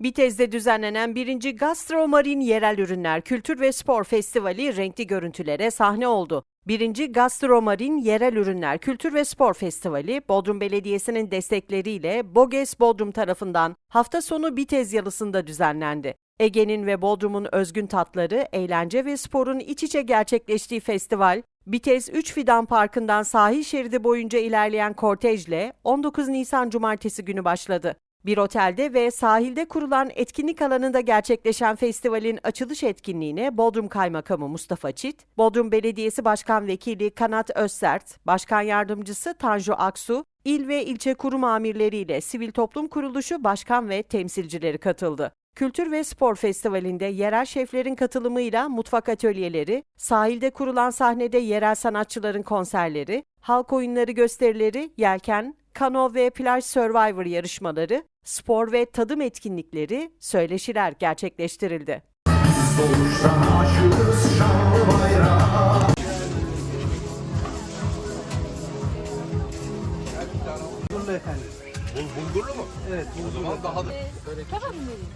Bitez'de düzenlenen 1. Gastromarin Yerel Ürünler Kültür ve Spor Festivali renkli görüntülere sahne oldu. 1. Gastromarin Yerel Ürünler Kültür ve Spor Festivali, Bodrum Belediyesi'nin destekleriyle Boges Bodrum tarafından hafta sonu Bitez Yalısı'nda düzenlendi. Ege'nin ve Bodrum'un özgün tatları, eğlence ve sporun iç içe gerçekleştiği festival, Bitez 3 Fidan Parkı'ndan sahil şeridi boyunca ilerleyen kortejle 19 Nisan Cumartesi günü başladı. Bir otelde ve sahilde kurulan etkinlik alanında gerçekleşen festivalin açılış etkinliğine Bodrum Kaymakamı Mustafa Çit, Bodrum Belediyesi Başkan Vekili Kanat Özsert, Başkan Yardımcısı Tanju Aksu, il ve ilçe kurum amirleriyle sivil toplum kuruluşu başkan ve temsilcileri katıldı. Kültür ve Spor Festivali'nde yerel şeflerin katılımıyla mutfak atölyeleri, sahilde kurulan sahnede yerel sanatçıların konserleri, halk oyunları gösterileri, yelken, kano ve plaj survivor yarışmaları, spor ve tadım etkinlikleri, söyleşiler gerçekleştirildi. Bulgurlu efendim. Bul bulgurlu mu? Evet, O zaman daha da Kebap mı vereyim?